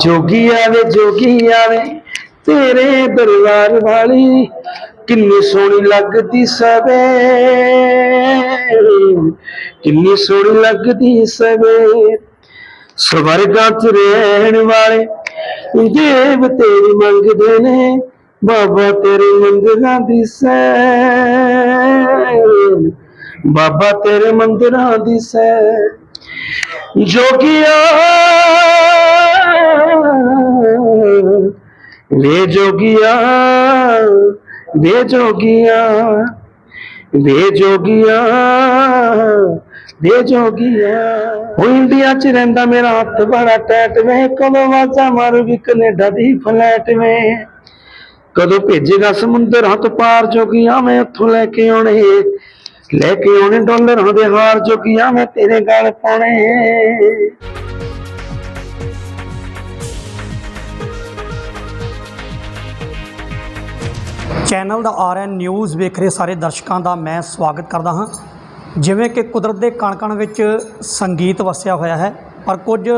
ਜੋਗੀ ਆਵੇ ਜੋਗੀ ਆਵੇ, ਤੇਰੇ ਦਰਬਾਰ ਵਾਲੀ ਕਿੰਨੀ ਸੋਹਣੀ ਲੱਗਦੀ ਸਵੇ। ਕਿੰਨੀ ਸੋਹਣੀ ਲੱਗਦੀ ਸਵੇ। ਸਵਰਗਾਂ ਚ ਰਹਿਣ ਵਾਲੇ ਦੇਵ ਤੇਰੀ ਮੰਗਦੇ ਨੇ, ਬਾਬਾ ਤੇਰੇ ਮੰਦਿਰਾਂ ਦੀ ਸੈਰ। ਬਾਬਾ ਤੇਰੇ ਮੰਦਿਰਾਂ ਦੀ ਸੈਰ। ਜੋਗੀਆ ਵੇ ਜੋਗੀਆ ਵੇ ਜੋਗੀਆ ਵੇ ਜੋਗੀਆ ਵੇ ਜੋਗੀਆ। ਉਹ ਇੰਡੀਆ ਚ ਰਹਿੰਦਾ ਮੇਰਾ ਹੱਥ ਬੜਾ ਟੈਟ ਵੇ, ਕਦੋਂ ਵਾਜਾ ਮਾਰੂਗੀ ਕੈਨੇਡਾ ਦੀ ਫਲੈਟ ਵੇ। ਕਦੋਂ ਭੇਜੇਗਾ ਸਮੁੰਦਰ ਹੱਥ ਪਾਰ ਜੋਗੀਆਂ ਮੈਂ ਉੱਥੋਂ ਲੈ ਕੇ ਆਉਣੇ। ਲੈ ਕੇ ਆਉਣੇ ਡਾਲਰਾਂ ਦੇ ਹਾਰ ਜੋਗੀਆਂ ਮੈਂ ਤੇਰੇ ਗਲ ਪਾਉਣੇ। ਚੈਨਲ ਦਾ ਆਰਐਨ ਨਿਊਜ਼ ਵੇਖ ਰਹੇ ਸਾਰੇ ਦਰਸ਼ਕਾਂ ਦਾ ਮੈਂ ਸਵਾਗਤ ਕਰਦਾ ਹਾਂ। ਜਿਵੇਂ ਕਿ ਕੁਦਰਤ ਦੇ ਕਣ-ਕਣ ਵਿੱਚ ਸੰਗੀਤ ਵਸਿਆ ਹੋਇਆ ਹੈ, ਪਰ ਕੁਝ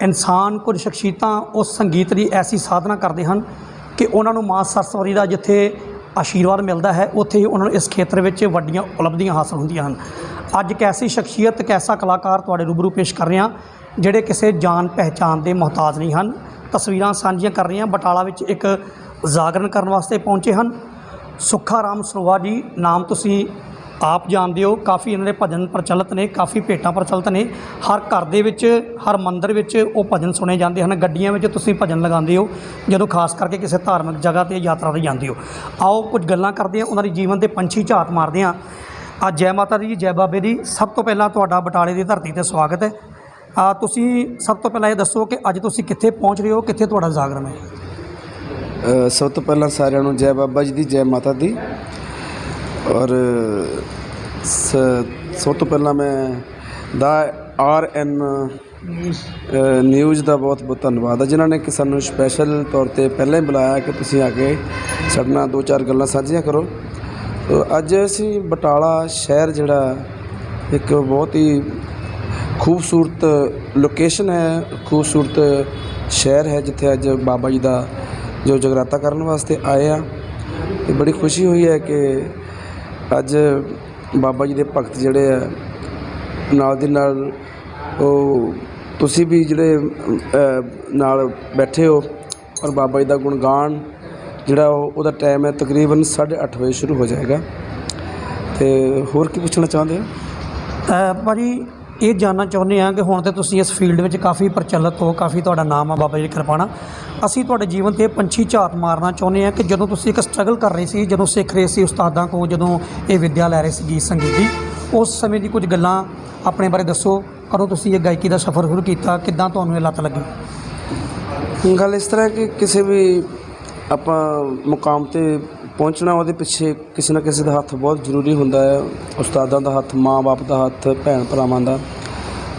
ਇਨਸਾਨ, ਕੁਝ ਸ਼ਖਸੀਅਤਾਂ ਉਸ ਸੰਗੀਤ ਦੀ ਐਸੀ ਸਾਧਨਾ ਕਰਦੇ ਹਨ ਕਿ ਉਹਨਾਂ ਨੂੰ ਮਾਂ ਸਰਸਵਤੀ ਦਾ ਜਿੱਥੇ ਆਸ਼ੀਰਵਾਦ ਮਿਲਦਾ ਹੈ, ਉੱਥੇ ਹੀ ਉਹਨਾਂ ਨੂੰ ਇਸ ਖੇਤਰ ਵਿੱਚ ਵੱਡੀਆਂ ਉਪਲਬਧੀਆਂ ਹਾਸਲ ਹੁੰਦੀਆਂ ਹਨ। ਅੱਜ ਇੱਕ ਐਸੀ ਸ਼ਖਸੀਅਤ ਕੈਸਾ ਕਲਾਕਾਰ ਤੁਹਾਡੇ ਰੂਬਰੂ ਪੇਸ਼ ਕਰ ਰਹੇ ਹਾਂ, ਜਿਹੜੇ ਕਿਸੇ ਜਾਣ ਪਹਿਚਾਣ ਦੇ ਮੁਹਤਾਜ ਨਹੀਂ ਹਨ। ਤਸਵੀਰਾਂ ਸਾਂਝੀਆਂ ਕਰ ਰਹੇ ਹਾਂ ਬਟਾਲਾ ਵਿੱਚ ਇੱਕ ਜਾਗਰਣ ਕਰਨ ਵਾਸਤੇ ਪਹੁੰਚੇ ਹਨ। ਸੁੱਖਾ ਰਾਮ ਸਰੋਵਾ ਜੀ, ਨਾਮ ਤੁਸੀਂ ਆਪ ਜਾਣਦੇ ਹੋ। ਕਾਫੀ ਇਹਨਾਂ ਦੇ ਭਜਨ ਪ੍ਰਚਲਿਤ ਨੇ, ਕਾਫੀ ਭੇਟਾਂ ਪ੍ਰਚਲਿਤ ਨੇ। ਹਰ ਘਰ ਦੇ ਵਿੱਚ, ਹਰ ਮੰਦਿਰ ਵਿੱਚ ਉਹ ਭਜਨ ਸੁਣੇ ਜਾਂਦੇ ਹਨ। ਗੱਡੀਆਂ ਵਿੱਚ ਤੁਸੀਂ ਭਜਨ ਲਗਾਉਂਦੇ ਹੋ, ਜਦੋਂ ਖਾਸ ਕਰਕੇ ਕਿਸੇ ਧਾਰਮਿਕ ਜਗ੍ਹਾ ਤੇ ਯਾਤਰਾ ਤੇ ਜਾਂਦੇ ਹੋ। ਆਓ ਕੁਝ ਗੱਲਾਂ ਕਰਦੇ ਹਾਂ, ਉਹਨਾਂ ਦੀ ਜੀਵਨ ਦੇ ਪੰਛੀ ਝਾਤ ਮਾਰਦੇ ਹਾਂ। ਆ ਜੈ ਮਾਤਾ ਦੀ, ਜੈ ਬਾਬੇ ਦੀ, ਸਭ ਤੋਂ ਪਹਿਲਾਂ ਤੁਹਾਡਾ ਬਟਾਲੇ ਦੀ ਧਰਤੀ ਤੇ ਸਵਾਗਤ ਹੈ। ਆ ਤੁਸੀਂ ਸਭ ਤੋਂ ਪਹਿਲਾਂ ਇਹ ਦੱਸੋ ਕਿ ਅੱਜ ਤੁਸੀਂ ਕਿੱਥੇ ਪਹੁੰਚ ਰਹੇ ਹੋ, ਕਿੱਥੇ ਤੁਹਾਡਾ ਜਾਗਰਣ ਹੈ? ਸਭ ਤੋਂ ਪਹਿਲਾਂ ਸਾਰਿਆਂ ਨੂੰ ਜੈ ਬਾਬਾ ਜੀ ਦੀ, ਜੈ ਮਾਤਾ ਦੀ। ਔਰ, ਸ- ਸਭ ਤੋਂ ਪਹਿਲਾਂ ਮੈਂ ਦਾ ਆਰ ਐਨ ਨਿਊਜ਼ ਦਾ ਬਹੁਤ ਬਹੁਤ ਧੰਨਵਾਦ ਹੈ ਜਿਨ੍ਹਾਂ ਨੇ ਕਿ ਸਾਨੂੰ ਸਪੈਸ਼ਲ ਤੌਰ ਤੇ ਪਹਿਲਾਂ ਹੀ ਬੁਲਾਇਆ ਕਿ ਤੁਸੀਂ ਆ ਕੇ ਸਾਡੇ ਨਾਲ ਦੋ ਚਾਰ ਗੱਲਾਂ ਸਾਂਝੀਆਂ ਕਰੋ। ਤੋ, ਅੱਜ ਅਸੀਂ ਬਟਾਲਾ ਸ਼ਹਿਰ ਜਿਹੜਾ ਇੱਕ ਬਹੁਤ ਹੀ ਖੂਬਸੂਰਤ ਲੋਕੇਸ਼ਨ ਹੈ, ਖੂਬਸੂਰਤ ਸ਼ਹਿਰ ਹੈ, ਜਿੱਥੇ ਅੱਜ ਬਾਬਾ ਜੀ ਦਾ ਜੋ ਜਗਰਾਤਾ ਕਰਨ ਵਾਸਤੇ ਆਏ ਆ ਤੇ ਬੜੀ ਖੁਸ਼ੀ ਹੋਈ ਹੈ ਕਿ ਅੱਜ ਬਾਬਾ ਜੀ ਦੇ ਭਗਤ ਜਿਹੜੇ ਆ ਨਾਲ ਦੀ ਨਾਲ ਉਹ ਤੁਸੀਂ ਵੀ ਜਿਹੜੇ ਨਾਲ ਬੈਠੇ ਹੋ ਔਰ ਬਾਬਾ ਜੀ ਦਾ ਗੁਣਗਾਨ ਜਿਹੜਾ ਉਹ ਉਹਦਾ ਟਾਈਮ ਹੈ ਤਕਰੀਬਨ 8:30 ਵਜੇ ਸ਼ੁਰੂ ਹੋ ਜਾਏਗਾ। ਤੇ ਹੋਰ ਕੀ ਪੁੱਛਣਾ ਚਾਹੁੰਦੇ ਹੋ? ਅ, ਭਾਜੀ ਇਹ ਜਾਣਨਾ ਚਾਹੁੰਦੇ ਹਾਂ ਕਿ ਹੁਣ ਤੇ ਤੁਸੀਂ ਇਸ ਫੀਲਡ ਵਿੱਚ ਕਾਫੀ ਪ੍ਰਚਲਿਤ ਹੋ, ਕਾਫੀ ਤੁਹਾਡਾ ਨਾਮ ਆ ਬਾਬਾ ਜੀ ਕਿਰਪਾਣਾ ਅਸੀਂ ਤੁਹਾਡੇ ਜੀਵਨ ਤੇ ਪੰਛੀ ਝਾਤ ਮਾਰਨਾ ਚਾਹੁੰਦੇ ਹਾਂ ਕਿ ਜਦੋਂ ਤੁਸੀਂ ਇੱਕ ਸਟਰਗਲ ਕਰ ਰਹੇ ਸੀ, ਜਦੋਂ ਸਿੱਖ ਰਹੇ ਸੀ ਉਸਤਾਦਾਂ ਕੋਲ, ਜਦੋਂ ਇਹ ਵਿੱਦਿਆ ਲੈ ਰਹੇ ਸੀ ਗੀਤ ਸੰਗੀਤ ਦੀ, ਉਸ ਸਮੇਂ ਦੀ ਕੁਝ ਗੱਲਾਂ ਆਪਣੇ ਬਾਰੇ ਦੱਸੋ। ਕਦੋਂ ਤੁਸੀਂ ਇਹ ਗਾਇਕੀ ਦਾ ਸਫ਼ਰ ਸ਼ੁਰੂ ਕੀਤਾ, ਕਿੱਦਾਂ ਤੁਹਾਨੂੰ ਇਹ ਲੱਤ ਲੱਗੀ? ਗੱਲ ਇਸ ਤਰ੍ਹਾਂ ਕਿ ਕਿਸੇ ਵੀ ਆਪਾਂ ਮੁਕਾਮ ਤੇ ਪਹੁੰਚਣਾ ਉਹਦੇ ਪਿੱਛੇ ਕਿਸੇ ਨਾ ਕਿਸੇ ਦਾ ਹੱਥ ਬਹੁਤ ਜ਼ਰੂਰੀ ਹੁੰਦਾ ਹੈ, ਉਸਤਾਦਾਂ ਦਾ ਹੱਥ, ਮਾਂ-ਬਾਪ ਦਾ ਹੱਥ ਭੈਣ ਭਰਾਵਾਂ ਦਾ।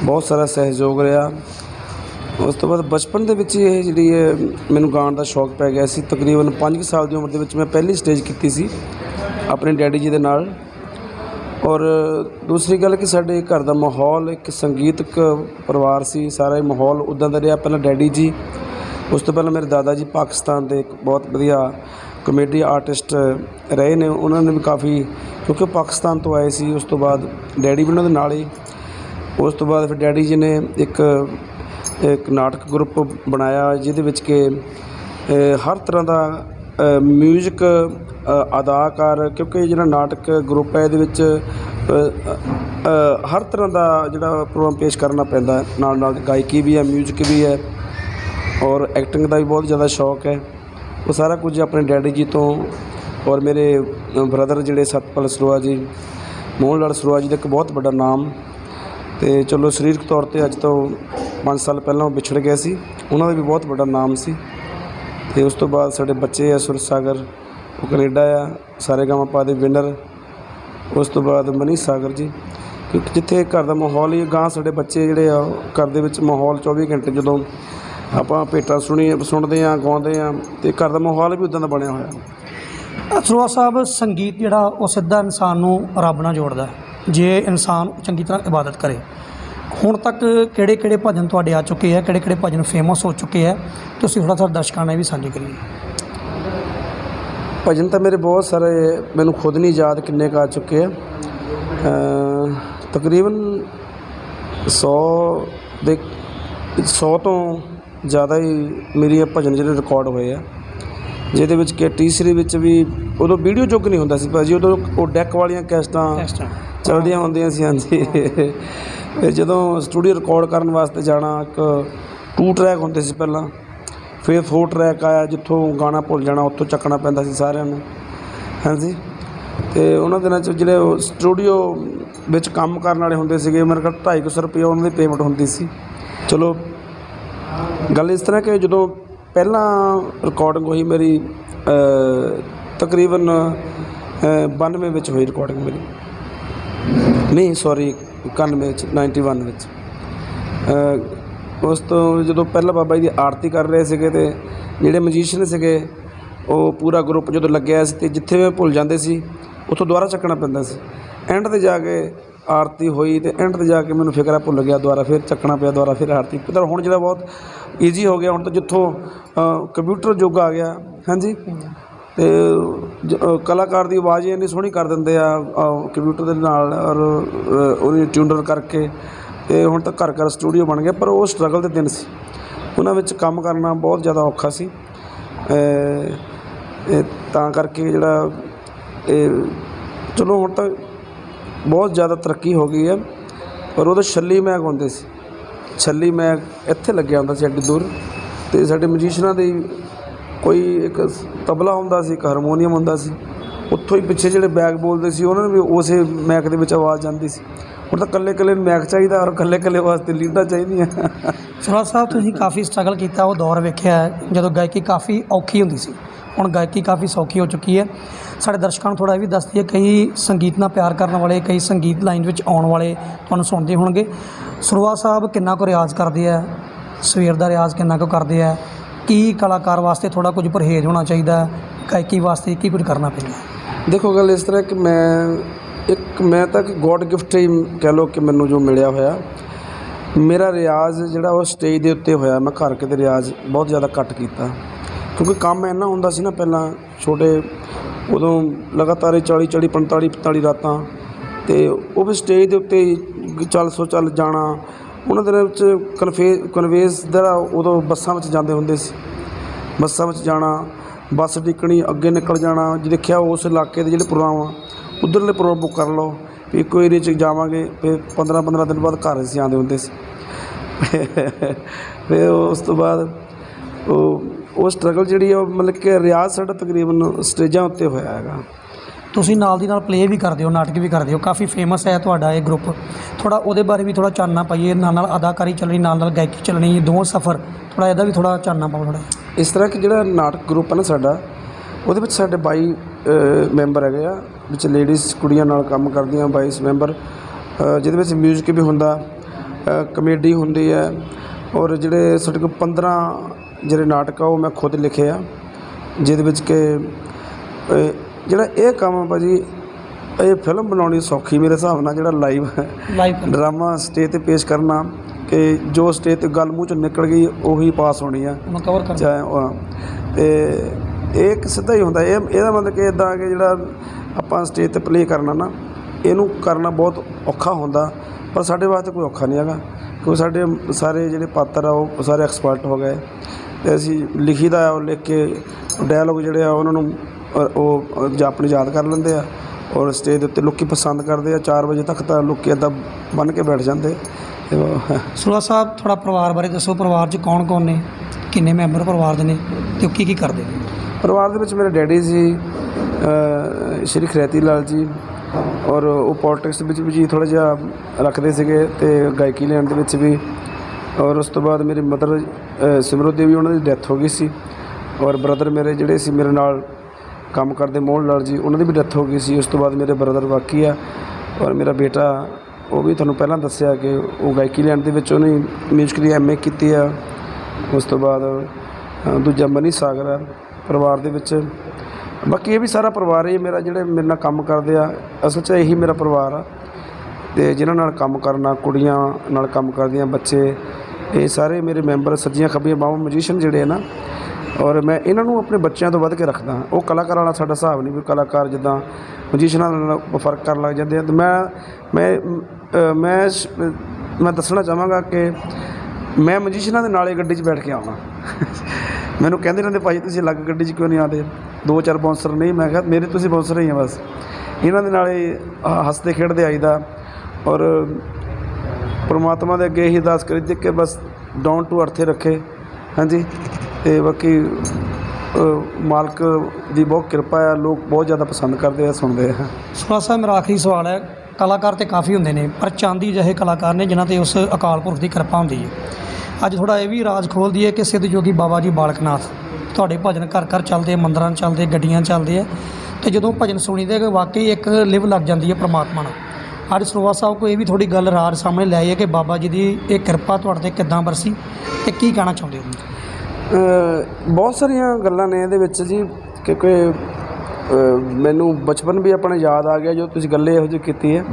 ਬਹੁਤ ਸਾਰਾ ਸਹਿਯੋਗ ਰਿਹਾ। ਉਸ ਤੋਂ ਬਾਅਦ ਬਚਪਨ ਦੇ ਵਿੱਚ ਹੀ ਇਹ ਜਿਹੜੀ ਹੈ ਮੈਨੂੰ ਗਾਉਣ ਦਾ ਸ਼ੌਕ ਪੈ ਗਿਆ ਸੀ। ਤਕਰੀਬਨ 5 ਸਾਲ ਦੀ ਉਮਰ ਦੇ ਵਿੱਚ ਮੈਂ ਪਹਿਲੀ ਸਟੇਜ ਕੀਤੀ ਸੀ, ਆਪਣੇ ਡੈਡੀ ਜੀ ਦੇ ਨਾਲ। ਔਰ ਦੂਸਰੀ ਗੱਲ ਕਿ ਸਾਡੇ ਘਰ ਦਾ ਮਾਹੌਲ ਇੱਕ ਸੰਗੀਤਕ ਪਰਿਵਾਰ ਸੀ, ਸਾਰਾ ਹੀ ਮਾਹੌਲ ਉਦਾਂ ਦਾ ਰਿਹਾ। ਪਹਿਲਾਂ ਡੈਡੀ ਜੀ, ਉਸ ਤੋਂ ਪਹਿਲਾਂ ਮੇਰੇ ਦਾਦਾ ਜੀ ਪਾਕਿਸਤਾਨ ਦੇ ਇੱਕ ਬਹੁਤ ਵਧੀਆ ਕਮੇਡੀ ਆਰਟਿਸਟ ਰਹੇ ਨੇ, ਉਹਨਾਂ ਨੇ ਵੀ ਕਾਫੀ, ਕਿਉਂਕਿ ਉਹ ਪਾਕਿਸਤਾਨ ਤੋਂ ਆਏ ਸੀ, ਉਸ ਤੋਂ ਬਾਅਦ ਡੈਡੀ ਵੀ ਉਹਨਾਂ ਦੇ ਨਾਲ ਹੀ। ਉਸ ਤੋਂ ਬਾਅਦ ਫਿਰ ਡੈਡੀ ਜੀ ਨੇ ਇੱਕ ਇੱਕ ਨਾਟਕ ਗਰੁੱਪ ਬਣਾਇਆ, ਜਿਹਦੇ ਵਿੱਚ ਕਿ ਹਰ ਤਰ੍ਹਾਂ ਦਾ ਮਿਊਜ਼ਿਕ ਅਦਾਕਾਰ, ਕਿਉਂਕਿ ਜਿਹੜਾ ਨਾਟਕ ਗਰੁੱਪ ਹੈ, ਇਹਦੇ ਵਿੱਚ ਹਰ ਤਰ੍ਹਾਂ ਦਾ ਜਿਹੜਾ ਪ੍ਰੋਗਰਾਮ ਪੇਸ਼ ਕਰਨਾ ਪੈਂਦਾ ਨਾਲ ਨਾਲ ਗਾਇਕੀ ਵੀ ਹੈ ਮਿਊਜ਼ਿਕ ਵੀ ਹੈ, ਔਰ ਐਕਟਿੰਗ ਦਾ ਵੀ ਬਹੁਤ ਜ਼ਿਆਦਾ ਸ਼ੌਕ ਹੈ। ਉਹ ਸਾਰਾ ਕੁਝ ਆਪਣੇ ਡੈਡੀ ਜੀ ਤੋਂ ਔਰ ਮੇਰੇ ਬ੍ਰਦਰ ਜਿਹੜੇ ਸਤਪਾਲ ਸਰੋਆ ਜੀ, ਮੋਹਨ ਲਾਲ ਸਰੋਆ ਜੀ ਦਾ ਇੱਕ ਬਹੁਤ ਵੱਡਾ ਨਾਮ। ਤੇ ਚਲੋ ਸਰੀਰਕ ਤੌਰ ਤੇ ਅੱਜ ਤੋਂ 5 ਸਾਲ ਪਹਿਲਾਂ ਉਹ ਵਿਛੜ ਗਏ ਸੀ। ਉਹਨਾਂ ਦਾ ਵੀ ਬਹੁਤ ਵੱਡਾ ਨਾਮ ਸੀ। ਤੇ ਉਸ ਤੋਂ ਬਾਅਦ ਸਾਡੇ ਬੱਚੇ ਆ ਸੁਰ ਸਾਗਰ ਉਹ ਕੈਨੇਡਾ ਆ, ਸਾਰੇ ਗਾਮਾ ਪਾ ਦੇ ਵਿਨਰ ਉਸ ਤੋਂ ਬਾਅਦ ਮਨੀ ਸਾਗਰ ਜੀ, ਕਿਉਂਕਿ ਜਿੱਥੇ ਘਰ ਦਾ ਮਾਹੌਲ ਹੀ ਗਾਂ ਸਾਡੇ ਬੱਚੇ ਜਿਹੜੇ ਆ ਉਹ ਘਰ ਦੇ ਵਿੱਚ ਮਾਹੌਲ 24 ਘੰਟੇ ਜਦੋਂ ਆਪਾਂ ਭੇਟਾਂ ਸੁਣੀ ਸੁਣਦੇ ਆ ਗਾਉਂਦੇ ਆ ਤੇ ਘਰ ਦਾ ਮਾਹੌਲ ਵੀ ਉਦਾਂ ਦਾ ਬਣਿਆ ਹੋਇਆ। ਸਰੋਆ ਸਾਹਿਬ ਸੰਗੀਤ ਜਿਹੜਾ ਉਹ ਸਿੱਧਾ ਇਨਸਾਨ ਨੂੰ ਰੱਬ ਨਾਲ ਜੋੜਦਾ। ਜੇ ਇਨਸਾਨ ਚੰਗੀ ਤਰ੍ਹਾਂ ਇਬਾਦਤ ਕਰੇ। ਹੁਣ ਤੱਕ ਕਿਹੜੇ ਕਿਹੜੇ ਭਜਨ ਤੁਹਾਡੇ ਆ ਚੁੱਕੇ ਆ ਕਿਹੜੇ ਕਿਹੜੇ ਭਜਨ ਫੇਮਸ ਹੋ ਚੁੱਕੇ ਆ ਤੁਸੀਂ ਥੋੜਾ ਥੋੜਾ ਦਰਸ਼ਕਾਂ ਨਾਲ ਵੀ ਸਾਂਝੇ ਕਰੀਏ। ਭਜਨ ਤਾਂ ਮੇਰੇ ਬਹੁਤ ਸਾਰੇ ਮੈਨੂੰ ਖੁਦ ਨਹੀਂ ਯਾਦ ਕਿੰਨੇ ਕੁ ਆ ਚੁੱਕੇ ਆ। ਤਕਰੀਬਨ 100 ਦੇ 100 ਤੋਂ ਜ਼ਿਆਦਾ ਹੀ ਮੇਰੀ ਇਹ ਭਜਨ ਜਿਹੜੇ ਰਿਕਾਰਡ ਹੋਏ ਆ ਜਿਹਦੇ ਵਿੱਚ ਕਿ ਤੀਸਰੀ ਵਿੱਚ ਵੀ ਉਦੋਂ ਵੀਡੀਓ ਚੁੱਕ ਨਹੀਂ ਹੁੰਦਾ ਸੀ ਭਾਜੀ ਉਦੋਂ ਉਹ ਡੈਕ ਵਾਲੀਆਂ ਕੈਸਟਾਂ ਚਲਦੀਆਂ ਹੁੰਦੀਆਂ ਸੀ ਹਾਂਜੀ। ਫਿਰ ਜਦੋਂ ਸਟੂਡੀਓ ਰਿਕਾਰਡ ਕਰਨ ਵਾਸਤੇ ਜਾਣਾ ਇੱਕ ਟੂ ਟਰੈਕ ਹੁੰਦੇ ਸੀ ਪਹਿਲਾਂ ਫਿਰ ਫੋਰ ਟਰੈਕ ਆਇਆ ਜਿੱਥੋਂ ਗਾਣਾ ਭੁੱਲ ਜਾਣਾ ਉੱਥੋਂ ਚੱਕਣਾ ਪੈਂਦਾ ਸੀ ਸਾਰਿਆਂ ਨੂੰ ਹਾਂਜੀ। ਤੇ ਉਹਨਾਂ ਦਿਨਾਂ 'ਚ ਜਿਹੜੇ ਉਹ ਸਟੂਡੀਓ ਵਿੱਚ ਕੰਮ ਕਰਨ ਵਾਲੇ ਹੁੰਦੇ ਸੀਗੇ ਮੇਰੇ ਕੋਲ 250 ਰੁਪਏ ਉਹਨਾਂ ਦੀ ਪੇਮੈਂਟ ਹੁੰਦੀ ਸੀ। ਚਲੋ ਗੱਲ ਇਸ ਤਰ੍ਹਾਂ ਕਿ ਜਦੋਂ ਪਹਿਲਾਂ ਰਿਕਾਰਡਿੰਗ ਹੋਈ ਮੇਰੀ ਤਕਰੀਬਨ ਅ, 92 ਵਿੱਚ ਹੋਈ ਰਿਕਾਰਡਿੰਗ ਮੇਰੀ। ਨਹੀਂ ਸੌਰੀ 91 ਵਿੱਚ 91 ਵਿੱਚ। ਉਸ ਤੋਂ ਜਦੋਂ ਪਹਿਲਾਂ ਬਾਬਾ ਜੀ ਦੀ ਆਰਤੀ ਕਰ ਰਹੇ ਸੀਗੇ ਤੇ ਜਿਹੜੇ ਮਜੀਸ਼ੀਅਨ ਸੀਗੇ ਉਹ ਪੂਰਾ ਗਰੁੱਪ ਜਦੋਂ ਲੱਗਿਆ ਸੀ ਤੇ ਜਿੱਥੇ ਵੀ ਭੁੱਲ ਜਾਂਦੇ ਸੀ ਉੱਥੋਂ ਦੁਬਾਰਾ ਚੱਕਣਾ ਪੈਂਦਾ ਸੀ। ਐਂਡ ਤੇ ਜਾ ਕੇ ਆਰਤੀ ਹੋਈ ਤੇ ਐਂਡ ਤੇ ਜਾ ਕੇ ਮੈਨੂੰ ਫਿਕਰਾ ਭੁੱਲ ਗਿਆ ਦੁਬਾਰਾ ਫਿਰ ਚੱਕਣਾ ਪਿਆ ਦੁਬਾਰਾ ਫਿਰ ਆਰਤੀ। ਪਰ ਹੁਣ ਜਿਹੜਾ ਬਹੁਤ ਈਜ਼ੀ ਹੋ ਗਿਆ ਹੁਣ ਤਾਂ ਜਿੱਥੋਂ ਕੰਪਿਊਟਰ ਯੁੱਗ ਆ ਗਿਆ ਹਾਂਜੀ? ਤੇ ਜ- ਕਲਾਕਾਰ ਦੀ ਆਵਾਜ਼ ਇੰਨੀ ਸੋਹਣੀ ਕਰ ਦਿੰਦੇ ਆ ਕੰਪਿਊਟਰ ਦੇ ਨਾਲ ਔਰ ਅ, ਉਹਦੀ ਟਿਊਨਰ ਕਰਕੇ ਤੇ ਹੁਣ ਤਾਂ ਘਰ ਘਰ ਸਟੂਡੀਓ ਬਣ ਗਿਆ ਪਰ ਉਹ ਸਟਰਗਲ ਦੇ ਦਿਨ ਸੀ। ਉਹਨਾਂ ਵਿੱਚ ਕੰਮ ਕਰਨਾ ਬਹੁਤ ਜ਼ਿਆਦਾ ਔਖਾ ਸੀ। ਇਹ ਤਾਂ ਕਰਕੇ ਜਿਹੜਾ ਇਹ ਚਲੋ ਹੁਣ ਤਾਂ ਬਹੁਤ ਜ਼ਿਆਦਾ ਤਰੱਕੀ ਹੋ ਗਈ ਹੈ ਪਰ ਉਦੋਂ ਛੱਲੀ ਮੈਗ ਹੁੰਦੇ ਸੀ। ਛੱਲੀ ਮੈਗ ਇੱਥੇ ਲੱਗਿਆ ਹੁੰਦਾ ਸੀ ਐਡੀ ਦੂਰ ਤੇ ਸਾਡੇ ਮਜੀਸ਼ਨਾਂ ਦੇ ਕੋਈ ਇੱਕ ਤਬਲਾ ਹੁੰਦਾ ਸੀ ਇੱਕ ਹਾਰਮੋਨੀਅਮ ਹੁੰਦਾ ਸੀ। ਉੱਥੋਂ ਹੀ ਪਿੱਛੇ ਜਿਹੜੇ ਬੈਗ ਬੋਲਦੇ ਸੀ ਉਹਨਾਂ ਨੂੰ ਵੀ ਉਸੇ ਮੈਕ ਦੇ ਵਿੱਚ ਆਵਾਜ਼ ਜਾਂਦੀ ਸੀ। ਹੁਣ ਤਾਂ ਕੱਲੇ ਕੱਲੇ ਮੈਕ ਚਾਹੀਦਾ ਔਰ ਕੱਲੇ ਕੱਲੇ ਵਾਸਤੇ ਲੀਡਾਂ ਚਾਹੀਦੀਆਂ। ਸਰਵਾ ਸਾਹਿਬ ਤੁਸੀਂ ਕਾਫੀ ਸਟਰਗਲ ਕੀਤਾ ਉਹ ਦੌਰ ਵੇਖਿਆ ਹੈ, ਜਦੋਂ ਗਾਇਕੀ ਕਾਫੀ ਔਖੀ ਹੁੰਦੀ ਸੀ। ਹੁਣ ਗਾਇਕੀ ਕਾਫੀ ਸੌਖੀ ਹੋ ਚੁੱਕੀ ਹੈ। ਸਾਡੇ ਦਰਸ਼ਕਾਂ ਨੂੰ ਥੋੜਾ ਇਹ ਵੀ ਦੱਸ ਦਈਏ, ਕਈ ਸੰਗੀਤ ਨਾਲ ਪਿਆਰ ਕਰਨ ਵਾਲੇ, ਕਈ ਸੰਗੀਤ ਲਾਈਨ ਵਿੱਚ ਆਉਣ ਵਾਲੇ ਤੁਹਾਨੂੰ ਸੁਣਦੇ ਹੋਣਗੇ। ਸਰਵਾ ਸਾਹਿਬ ਕਿੰਨਾ ਕੁ ਰਿਆਜ਼ ਕਰਦੇ ਆ? ਸਵੇਰ ਦਾ ਰਿਆਜ਼ ਕਿੰਨਾ ਕੁ ਕਰਦੇ ਆ? ਕੀ ਕਲਾਕਾਰ ਵਾਸਤੇ ਥੋੜਾ ਕੁਝ ਪਰਹੇਜ਼ ਹੋਣਾ ਚਾਹੀਦਾ? ਗਾਇਕੀ ਵਾਸਤੇ ਕੀ ਕੁਝ ਕਰਨਾ ਪੈਂਦਾ? ਦੇਖੋ, ਗੱਲ ਇਸ ਤਰ੍ਹਾਂ ਕਿ ਮੈਂ ਇੱਕ, ਮੈਂ ਤਾਂ ਕਿ ਗੋਡ ਗਿਫਟ ਹੀ ਕਹਿ ਲਓ ਕਿ ਮੈਨੂੰ ਜੋ ਮਿਲਿਆ ਹੋਇਆ। ਮੇਰਾ ਰਿਆਜ਼ ਜਿਹੜਾ ਉਹ ਸਟੇਜ ਦੇ ਉੱਤੇ ਹੋਇਆ। ਮੈਂ ਘਰ ਕਿਤੇ ਰਿਆਜ਼ ਬਹੁਤ ਜ਼ਿਆਦਾ ਘੱਟ ਕੀਤਾ। ਕਿਉਂਕਿ ਕੰਮ ਇੰਨਾ ਹੁੰਦਾ ਸੀ ਨਾ ਪਹਿਲਾਂ, ਛੋਟੇ, ਉਦੋਂ ਲਗਾਤਾਰ ਹੀ 40 40 45 45 ਰਾਤਾਂ ਤੇ ਉਹ ਵੀ ਸਟੇਜ ਦੇ ਉੱਤੇ ਚੱਲ ਸੋ ਚੱਲ ਜਾਣਾ। ਉਹਨਾਂ ਦਿਨਾਂ ਵਿੱਚ ਕਨਫੇ ਕਨਵੇਸ ਦਾ ਉਦੋਂ ਬੱਸਾਂ ਵਿੱਚ ਜਾਂਦੇ ਹੁੰਦੇ ਸੀ। ਬੱਸਾਂ ਵਿੱਚ ਜਾਣਾ, ਬੱਸ ਟਿਕਣੀ ਅੱਗੇ ਨਿਕਲ ਜਾਣਾ, ਜੇ ਦੇਖਿਆ ਉਸ ਇਲਾਕੇ ਦੇ ਜਿਹੜੇ ਪ੍ਰੋਗਰਾਮ ਆ, ਉਧਰਲੇ ਪ੍ਰੋਗਰਾਮ ਬੁੱਕ ਕਰ ਲਓ ਵੀ ਇੱਕੋ ਏਰੀਏ 'ਚ ਜਾਵਾਂਗੇ, ਫਿਰ 15 15 ਦਿਨ ਬਾਅਦ ਘਰ ਅਸੀਂ ਆਉਂਦੇ ਹੁੰਦੇ ਸੀ। ਫਿਰ ਉਸ ਤੋਂ ਬਾਅਦ ਉਹ ਉਹ ਸਟਰਗਲ ਜਿਹੜੀ ਆ ਉਹ ਮਤਲਬ ਕਿ ਰਿਆਜ਼ ਸਾਡਾ ਤਕਰੀਬਨ ਸਟੇਜਾਂ ਉੱਤੇ ਹੋਇਆ ਹੈਗਾ। ਤੁਸੀਂ ਨਾਲ ਦੀ ਨਾਲ ਪਲੇ ਵੀ ਕਰਦੇ ਹੋ ਨਾਟਕ ਵੀ ਕਰਦੇ ਹੋ ਕਾਫੀ ਫੇਮਸ ਹੈ ਤੁਹਾਡਾ ਇਹ ਗਰੁੱਪ ਥੋੜਾ ਉਹਦੇ ਬਾਰੇ ਵੀ ਥੋੜਾ ਚਾਨਣਾ ਪਾਈਏ ਨਾਲ ਨਾਲ ਅਦਾਕਾਰੀ ਚੱਲਣੀ ਨਾਲ ਨਾਲ ਗਾਇਕੀ ਚੱਲਣੀ ਦੋਵੇਂ ਸਫ਼ਰ ਥੋੜਾ ਇਹਦਾ ਵੀ ਥੋੜਾ ਚਾਨਣਾ ਪਾਓ ਥੋੜਾ ਇਸ ਤਰ੍ਹਾਂ ਕਿ ਜਿਹੜਾ ਨਾਟਕ ਗਰੁੱਪ ਹੈ ਨਾ ਸਾਡਾ ਉਹਦੇ ਵਿੱਚ ਸਾਡੇ 22 ਅ, ਮੈਂਬਰ ਹੈਗੇ ਆ ਵਿੱਚ ਲੇਡੀਜ਼ ਕੁੜੀਆਂ ਨਾਲ ਕੰਮ ਕਰਦੀਆਂ 22 ਮੈਂਬਰ ਜਿਹਦੇ ਵਿੱਚ 뮤직 ਵੀ ਹੁੰਦਾ ਕਮੇਡੀ ਹੁੰਦੀ ਹੈ ਔਰ ਜਿਹੜੇ ਸਾਡੇ ਕੋਲ 15 ਜਿਹੜੇ ਨਾਟਕ ਆ ਉਹ ਮੈਂ ਖੁਦ ਲਿਖੇ ਆ ਜਿਹਦੇ ਵਿੱਚ ਕਿ ਜਿਹੜਾ ਇਹ ਕੰਮ ਆ ਭਾਜੀ ਇਹ ਫਿਲਮ ਬਣਾਉਣੀ ਸੌਖੀ ਮੇਰੇ ਹਿਸਾਬ ਨਾਲ ਜਿਹੜਾ ਲਾਈਵ ਲਾਈਵ ਡਰਾਮਾ ਸਟੇਜ ਤੇ ਪੇਸ਼ ਕਰਨਾ ਕਿ ਜੋ ਸਟੇਜ ਤੇ ਗੱਲ ਮੂੰਹ ਚੋਂ ਨਿਕਲ ਗਈ ਉਹੀ ਪਾਸ ਹੋਣੀ ਆ। ਕਵਰ ਕਰ ਚਾਹੇ ਉਹ ਤੇ ਇਹ ਇੱਕ ਸਿੱਧਾ ਹੀ ਹੁੰਦਾ ਇਹ ਇਹਦਾ ਮਤਲਬ ਕਿ ਇਦਾਂ ਕਿ ਜਿਹੜਾ ਆਪਾਂ ਸਟੇਜ ਤੇ ਪਲੇ ਕਰਨਾ ਨਾ ਇਹਨੂੰ ਕਰਨਾ ਬਹੁਤ ਔਖਾ ਹੁੰਦਾ ਪਰ ਸਾਡੇ ਵਾਸਤੇ ਕੋਈ ਔਖਾ ਨਹੀਂ ਹੈਗਾ ਕਿਉਂਕਿ ਸਾਡੇ ਸਾਰੇ ਜਿਹੜੇ ਪਾਤਰ ਆ ਉਹ ਸਾਰੇ ਐਕਸਪਰਟ ਹੋ ਗਏ। ਤੇ ਅਸੀਂ ਲਿਖੀਦਾ ਆ ਉਹ ਲਿਖ ਕੇ ਡਾਇਲੋਗ ਜਿਹੜੇ ਆ ਉਹਨਾਂ ਨੂੰ ਉਹ ਆਪਣੀ ਯਾਦ ਕਰ ਲੈਂਦੇ ਆ ਔਰ ਸਟੇਜ ਦੇ ਉੱਤੇ ਲੋਕੀ ਪਸੰਦ ਕਰਦੇ ਆ। 4 ਵਜੇ ਤੱਕ ਤਾਂ ਲੋਕੀ ਇੱਦਾਂ ਬਣ ਕੇ ਬੈਠ ਜਾਂਦੇ। ਸੁਲਾ ਸਾਹਿਬ ਥੋੜਾ ਪਰਿਵਾਰ ਬਾਰੇ ਦੱਸੋ ਪਰਿਵਾਰ 'ਚ ਕੌਣ ਕੌਣ ਨੇ? ਕਿੰਨੇ ਮੈਂਬਰ ਪਰਿਵਾਰ ਦੇ ਨੇ ਤੇ ਕੀ ਕੀ ਕਰਦੇ ਪਰਿਵਾਰ ਦੇ ਵਿੱਚ ਮੇਰੇ ਡੈਡੀ ਜੀ ਸ਼੍ਰੀ ਖਰੈਤੀ ਲਾਲ ਜੀ ਔਰ ਉਹ ਪੋਲਿਟਿਕਸ ਵਿੱਚ ਵੀ ਜੀ ਥੋੜਾ ਜਿਹਾ ਰੱਖਦੇ ਸੀਗੇ ਤੇ ਗਾਇਕੀ ਲੈਣ ਦੇ ਵਿੱਚ ਵੀ ਔਰ ਉਸ ਤੋਂ ਬਾਅਦ ਮੇਰੀ ਮਦਰ ਸਿਮਰਤ ਦੇਵੀ ਉਹਨਾਂ ਦੀ ਡੈਥ ਹੋ ਗਈ ਸੀ। ਔਰ ਬ੍ਰਦਰ ਮੇਰੇ ਜਿਹੜੇ ਸੀ, ਮੇਰੇ ਨਾਲ ਕੰਮ ਕਰਦੇ ਮੋਹਨ ਲਾਲ ਜੀ, ਉਹਨਾਂ ਦੀ ਵੀ ਡੈਥ ਹੋ ਗਈ ਸੀ। ਉਸ ਤੋਂ ਬਾਅਦ ਮੇਰੇ ਬ੍ਰਦਰ ਬਾਕੀ ਆ। ਔਰ ਮੇਰਾ ਬੇਟਾ, ਉਹ ਵੀ ਤੁਹਾਨੂੰ ਪਹਿਲਾਂ ਦੱਸਿਆ ਕਿ ਉਹ ਗਾਇਕੀ ਲੈਣ ਦੇ ਵਿੱਚ ਉਹਨੇ ਮਿਊਜ਼ਿਕਲੀ ਐਮਏ ਕੀਤੀ ਆ। ਉਸ ਤੋਂ ਬਾਅਦ ਦੂਜਾ ਮਨੀ ਸਾਗਰ ਆ ਪਰਿਵਾਰ ਦੇ ਵਿੱਚ। ਬਾਕੀ ਇਹ ਵੀ ਸਾਰਾ ਪਰਿਵਾਰ ਹੀ ਮੇਰਾ ਜਿਹੜੇ ਮੇਰੇ ਨਾਲ ਕੰਮ ਕਰਦੇ ਆ। ਅਸਲ 'ਚ ਇਹੀ ਮੇਰਾ ਪਰਿਵਾਰ ਆ। ਤੇ ਜਿਨ੍ਹਾਂ ਨਾਲ ਕੰਮ ਕਰਨਾ, ਕੁੜੀਆਂ ਨਾਲ ਕੰਮ ਕਰਦੀਆਂ, ਬੱਚੇ ਇਹ ਸਾਰੇ ਮੇਰੇ ਮੈਂਬਰ, ਸੱਜੀਆਂ ਖੱਬੀਆਂ ਬਾਹਾਂ ਮਿਊਜ਼ੀਸ਼ੀਅਨ ਜਿਹੜੇ ਆ ਨਾ, ਔਰ ਮੈਂ ਇਹਨਾਂ ਨੂੰ ਆਪਣੇ ਬੱਚਿਆਂ ਤੋਂ ਵੱਧ ਕੇ ਰੱਖਦਾ ਉਹ ਕਲਾਕਾਰਾਂ ਨਾਲ ਸਾਡਾ ਹਿਸਾਬ ਨਹੀਂ ਵੀ ਕਲਾਕਾਰ ਜਿੱਦਾਂ ਮਜੀਸ਼ੀਅਨਾਂ ਨਾਲ ਫ਼ਰਕ ਕਰਨ ਲੱਗ ਜਾਂਦੇ ਆ। ਤੇ ਮੈਂ ਮੈਂ ਮੈਂ ਮੈਂ ਦੱਸਣਾ ਚਾਹਾਂਗਾ ਕਿ ਮੈਂ ਮਜੀਸ਼ੀਅਨਾਂ ਦੇ ਨਾਲੇ ਗੱਡੀ 'ਚ ਬੈਠ ਕੇ ਆਉਣਾ। ਮੈਨੂੰ ਕਹਿੰਦੇ ਰਹਿੰਦੇ, ਭਾਈ, ਤੁਸੀਂ ਅਲੱਗ ਗੱਡੀ 'ਚ ਕਿਉਂ ਨਹੀਂ ਆਉਂਦੇ? ਦੋ ਚਾਰ ਬਾਉਂਸਰ ਨਹੀਂ ਮੈਂ ਕਿਹਾ, ਮੇਰੇ ਤੁਸੀਂ ਬਾਉਂਸਰ ਹੀ ਆ ਬਸ। ਇਹਨਾਂ ਦੇ ਨਾਲੇ ਹੱਸਦੇ ਖੇਡਦੇ ਆਈਦਾ। ਔਰ ਪਰਮਾਤਮਾ ਦੇ ਅੱਗੇ ਇਹੀ ਅਰਦਾਸ ਕਰੀਦੀ ਕਿ ਬਸ ਡਾਊਨ ਟੂ ਅਰਥ ਰੱਖੇ। ਹਾਂਜੀ। ਤੇ ਬਾਕੀ ਮਾਲਕ ਦੀ ਬਹੁਤ ਕਿਰਪਾ ਹੈ ਲੋਕ ਬਹੁਤ ਜ਼ਿਆਦਾ ਪਸੰਦ ਕਰਦੇ ਆ, ਸੁਣਦੇ ਆ। ਸੁਰਾ ਸਾਹਿਬ, ਮੇਰਾ ਆਖਰੀ ਸਵਾਲ ਹੈ। ਕਲਾਕਾਰ ਤੇ ਕਾਫੀ ਹੁੰਦੇ ਨੇ, ਪਰ ਚਾਂਦੀ ਜਿਹੇ ਕਲਾਕਾਰ ਨੇ ਜਿਨ੍ਹਾਂ ਤੇ ਉਸ ਅਕਾਲ ਪੁਰਖ ਦੀ ਕਿਰਪਾ ਹੁੰਦੀ ਹੈ। ਅੱਜ ਥੋੜਾ ਇਹ ਵੀ ਰਾਜ ਖੋਲ ਦਈਏ ਕਿ ਸਿੱਧ ਜੋਗੀ ਬਾਬਾ ਜੀ ਬਾਲਕਨਾਥ, ਤੁਹਾਡੇ ਭਜਨ ਘਰ ਘਰ ਚੱਲਦੇ ਮੰਦਰਾਂ ਚੱਲਦੇ ਗੱਡੀਆਂ ਚੱਲਦੇ ਆ। ਤੇ ਜਦੋਂ ਭਜਨ ਸੁਣੀਦੇ ਕਿ ਵਾਕਈ ਇੱਕ ਲਿਵ ਲੱਗ ਜਾਂਦੀ ਹੈ ਪ੍ਰਮਾਤਮਾ ਨਾਲ। ਅੱਜ ਸਰੋਵਾ ਸਾਹਿਬ ਕੋ ਇਹ ਵੀ ਥੋੜੀ ਗੱਲ ਰਾਜ ਸਾਹਮਣੇ ਲੈ ਆਈਏ ਕਿ ਬਾਬਾ ਜੀ ਦੀ ਇਹ ਕਿਰਪਾ ਤੁਹਾਡੇ ਤੇ ਕਿੱਦਾਂ ਬਰਸੀ ਤੇ ਕੀ ਕਹਿਣਾ ਚਾਹੁੰਦੇ ਹੋ? ਬਹੁਤ ਸਾਰੀਆਂ ਗੱਲਾਂ ਨੇ ਇਹਦੇ ਵਿੱਚ ਜੀ ਕਿਉਂਕਿ ਮੈਨੂੰ ਬਚਪਨ ਵੀ ਆਪਣਾ ਯਾਦ ਆ ਗਿਆ ਜੋ ਤੁਸੀਂ ਗੱਲੇ ਇਹੋ ਜਿਹੀ ਕੀਤੀ ਹੈ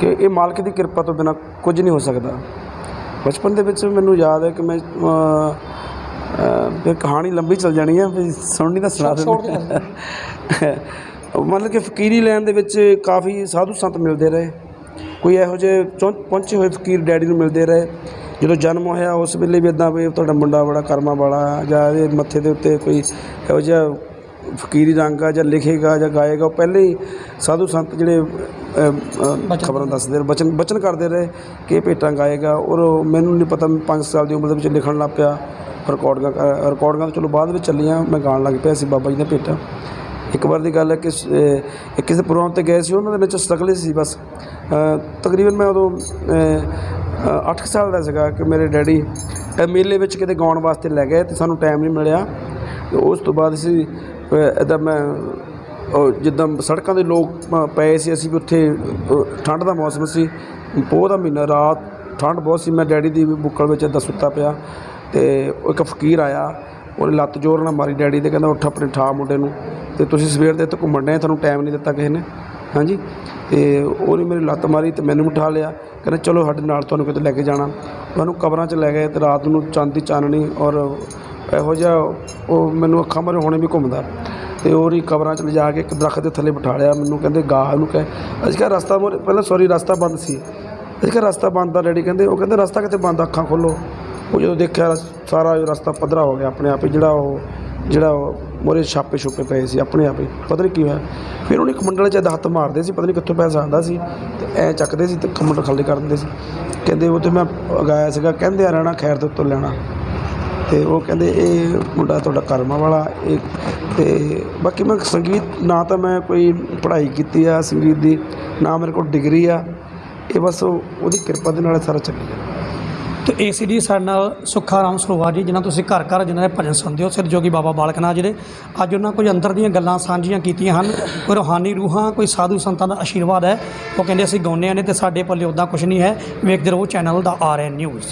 ਕਿ ਇਹ ਮਾਲਕ ਦੀ ਕਿਰਪਾ ਤੋਂ ਬਿਨਾ ਕੁਝ ਨਹੀਂ ਹੋ ਸਕਦਾ। ਬਚਪਨ ਦੇ ਵਿੱਚ ਮੈਨੂੰ ਯਾਦ ਹੈ ਕਿ ਮੈਂ ਫਿਰ ਕਹਾਣੀ ਲੰਬੀ ਚੱਲ ਜਾਣੀ ਹੈ ਵੀ ਸੁਣਨੀ ਤਾਂ ਸੁਣਾ ਦਿੰਦੇ ਮਤਲਬ ਕਿ ਫਕੀਰੀ ਲੈਣ ਦੇ ਵਿੱਚ ਕਾਫੀ ਸਾਧੂ ਸੰਤ ਮਿਲਦੇ ਰਹੇ। ਕੋਈ ਇਹੋ ਜਿਹੇ ਪਹੁੰਚੇ ਹੋਏ ਫਕੀਰ ਡੈਡੀ ਨੂੰ ਮਿਲਦੇ ਰਹੇ। ਜਦੋਂ ਜਨਮ ਹੋਇਆ ਉਸ ਵੇਲੇ ਵੀ ਇਦਾਂ ਵੀ ਤੁਹਾਡਾ ਮੁੰਡਾ ਬੜਾ ਕਰਮਾ ਵਾਲਾ ਜਾਂ ਇਹਦੇ ਮੱਥੇ ਦੇ ਉੱਤੇ ਕੋਈ ਇਹੋ ਜਿਹਾ ਫਕੀਰੀ ਰੰਗ ਆ ਜਾਂ ਲਿਖੇਗਾ ਜਾਂ ਗਾਏਗਾ ਉਹ ਪਹਿਲੇ ਹੀ ਸਾਧੂ ਸੰਤ ਜਿਹੜੇ ਖਬਰਾਂ ਦੱਸਦੇ ਰਹੇ। ਬਚਨ ਬਚਨ ਕਰਦੇ ਰਹੇ ਕਿ ਭੇਟਾਂ ਗਾਏਗਾ। ਔਰ ਮੈਨੂੰ ਨਹੀਂ ਪਤਾ 5 ਸਾਲ ਦੀ ਉਮਰ ਦੇ ਵਿੱਚ ਲਿਖਣ ਲੱਗ ਪਿਆ। ਰਿਕਾਰਡਿੰਗਾਂ ਕਰ- ਰਿਕਾਰਡਿੰਗਾਂ ਤਾਂ ਚਲੋ ਬਾਅਦ ਵਿੱਚ ਚੱਲੀਆਂ ਮੈਂ ਗਾਣ ਲੱਗ ਪਿਆ ਸੀ ਬਾਬਾ ਜੀ ਦੀਆਂ ਭੇਟਾਂ। ਇੱਕ ਵਾਰ ਦੀ ਗੱਲ ਹੈ ਕਿ ਸ- ਕਿਸੇ ਪ੍ਰੋਗਰਾਮ ਤੇ ਗਏ ਸੀ ਉਹਨਾਂ ਦੇ ਵਿੱਚ ਸਟਰਗਲ ਸੀ ਬਸ। ਅਹ ਤਕਰੀਬਨ ਮੈਂ ਉਦੋਂ 8 ਸਾਲ ਦਾ ਸੀਗਾ ਕਿ ਮੇਰੇ ਡੈਡੀ ਅਹ ਮੇਲੇ ਵਿੱਚ ਕਿਤੇ ਗਾਉਣ ਵਾਸਤੇ ਲੈ ਗਏ ਤੇ ਸਾਨੂੰ ਟਾਈਮ ਨਹੀਂ ਮਿਲਿਆ। ਤੇ ਉਸ ਤੋਂ ਬਾਅਦ ਅਸੀਂ ਇਦਾਂ ਮੈਂ ਉਹ ਜਿੱਦਾਂ ਸੜਕਾਂ ਦੇ ਲੋਕ ਅ, ਪਏ ਸੀ ਅਸੀਂ ਵੀ ਉੱਥੇ ਅ, ਠੰਡ ਦਾ ਮੌਸਮ ਸੀ। ਪੋਹ ਦਾ ਮਹੀਨਾ ਰਾਤ ਠੰਡ ਬਹੁਤ ਸੀ ਮੈਂ ਡੈਡੀ ਦੀ ਵੀ ਬੁੱਕਲ ਵਿੱਚ ਏਦਾਂ ਸੁੱਤਾ ਪਿਆ ਤੇ ਉਹ ਇੱਕ ਫਕੀਰ ਆਇਆ ਉਹਨੇ ਲੱਤ ਜ਼ੋਰ ਨਾਲ ਮਾਰੀ ਡੈਡੀ ਦੇ ਕਹਿੰਦਾ ਉੱਠ ਆਪਣੇ ਠਾ ਮੁੰਡੇ ਨੂੰ। ਤੇ ਤੁਸੀਂ ਸਵੇਰ ਦੇ ਇੱਥੇ ਘੁੰਮਣ ਡਏ, ਤੁਹਾਨੂੰ ਟਾਈਮ ਨਹੀਂ ਦਿੱਤਾ ਕਿਸੇ ਨੇ, ਹਾਂਜੀ? ਤੇ ਉਹਨੇ ਮੇਰੀ ਲੱਤ ਮਾਰੀ ਤੇ ਮੈਨੂੰ ਉਠਾ ਲਿਆ, ਕਹਿੰਦਾ ਚਲੋ ਸਾਡੇ ਨਾਲ ਤੁਹਾਨੂੰ ਕਿਤੇ ਲੈ ਕੇ ਜਾਣਾ। ਉਹਨੂੰ ਕਬਰਾਂ 'ਚ ਲੈ ਗਏ ਤੇ ਰਾਤ ਨੂੰ ਚੰਦ ਦੀ ਚਾਨਣੀ ਔਰ ਇਹੋ ਜਿਹਾ ਉਹ ਮੈਨੂੰ ਅੱਖਾਂ ਮਰੇ ਹੁਣੇ ਵੀ ਘੁੰਮਦਾ। ਤੇ ਉਹਦੀ ਕਬਰਾਂ 'ਚ ਲਿਜਾ ਕੇ ਇੱਕ ਦਰਖਤ ਦੇ ਥੱਲੇ ਬਿਠਾ ਲਿਆ, ਮੈਨੂੰ ਕਹਿੰਦੇ ਗਾ ਉਹਨੂੰ ਕਹੇ, ਅਸੀਂ ਕਿਹਾ ਰਸਤਾ ਮੋਰੇ, ਪਹਿਲਾਂ ਸੌਰੀ ਰਸਤਾ ਬੰਦ ਸੀ। ਅਸੀਂ ਕਿਹਾ ਰਸਤਾ ਬੰਦ ਆ ਡੈਡੀ ਕਹਿੰਦੇ, ਉਹ ਕਹਿੰਦੇ ਰਸਤਾ ਕਿਤੇ ਬੰਦ ਅੱਖਾਂ ਖੋਲੋ। ਉਹ ਜਦੋਂ ਦੇਖਿਆ ਸਾਰਾ ਰਸਤਾ ਪੱਧਰਾ ਹੋ ਗਿਆ ਆਪਣੇ ਆਪ ਹੀ, ਜਿਹੜਾ ਉਹ ਜਿਹੜਾ ਮੋਰੇ ਛਾਪੇ ਛੁਪੇ ਪਏ ਸੀ ਆਪਣੇ ਆਪ ਹੀ, ਪਤਾ ਨਹੀਂ ਕੀ ਹੋਇਆ ਫਿਰ ਉਹਨੇ ਇੱਕ 'ਚ ਹੱਥ ਮਾਰਦੇ ਸੀ, ਪਤਾ ਨਹੀਂ ਕਿੱਥੋਂ ਪੈਸਾ ਆਉਂਦਾ ਸੀ, ਤੇ ਐ ਚੱਕਦੇ ਸੀ ਤੇ ਕਮੰਡਲ ਖਾਲੀ ਕਰ ਦਿੰਦੇ ਸੀ। ਕਹਿੰਦੇ ਉਹ ਤੇ ਮੈਂ ਉਗਾਇਆ ਸੀਗਾ, ਕਹਿੰਦੇ ਆ ਰਹਿਣਾ ਖੈਰ ਦੇ ਉੱਤੋਂ ਲੈਣਾ। ਤੇ ਉਹ ਕਹਿੰਦੇ ਇਹ ਮੁੰਡਾ ਤੁਹਾਡਾ ਕਰਮਾਂ ਵਾਲਾ, ਇਹ ਤੇ ਬਾਕੀ ਮੈਂ ਸੰਗੀਤ, ਨਾ ਤਾਂ ਮੈਂ ਕੋਈ ਪੜ੍ਹਾਈ ਕੀਤੀ ਆ ਸੰਗੀਤ ਦੀ, ਨਾ ਮੇਰੇ ਕੋਲ ਡਿਗਰੀ ਆ। ਇਹ ਬਸ ਉਹਦੀ ਕਿਰਪਾ ਦੇ ਨਾਲ ਸਾਰਾ ਚੱਲੀ ਗਿਆ ਤੇ ਏਸੀਡੀ ਸਾਡੇ ਨਾਲ ਸੁੱਖਾ ਰਾਮ ਸਰੋਵਾ ਜੀ, ਜਿਨ੍ਹਾਂ ਤੁਸੀਂ ਘਰ ਘਰ ਜਿਨ੍ਹਾਂ ਦੇ ਭਜਨ ਸੁਣਦੇ ਹੋ ਸਿਰ ਜੋਗੀ ਬਾਬਾ ਬਾਲਕਨਾਥ ਜੀ ਦੇ। ਅੱਜ ਉਹਨਾਂ ਕੁਝ ਅੰਦਰ ਦੀਆਂ ਗੱਲਾਂ ਸਾਂਝੀਆਂ ਕੀਤੀਆਂ ਹਨ। ਕੋਈ ਰੂਹਾਨੀ ਰੂਹਾਂ, ਕੋਈ ਸਾਧੂ ਸੰਤਾਂ ਦਾ ਆਸ਼ੀਰਵਾਦ ਹੈ, ਉਹ ਕਹਿੰਦੇ ਅਸੀਂ ਗਾਉਂਦੇ ਨੇ ਤੇ ਸਾਡੇ ਪੱਲੇ ਉਦਾਂ ਕੁਝ ਨਹੀਂ ਹੈ। ਵੇਖਦੇ ਰਹੋ, ਚੈਨਲ ਦਾ ਆਰ ਐਨ ਨਿਊਜ਼।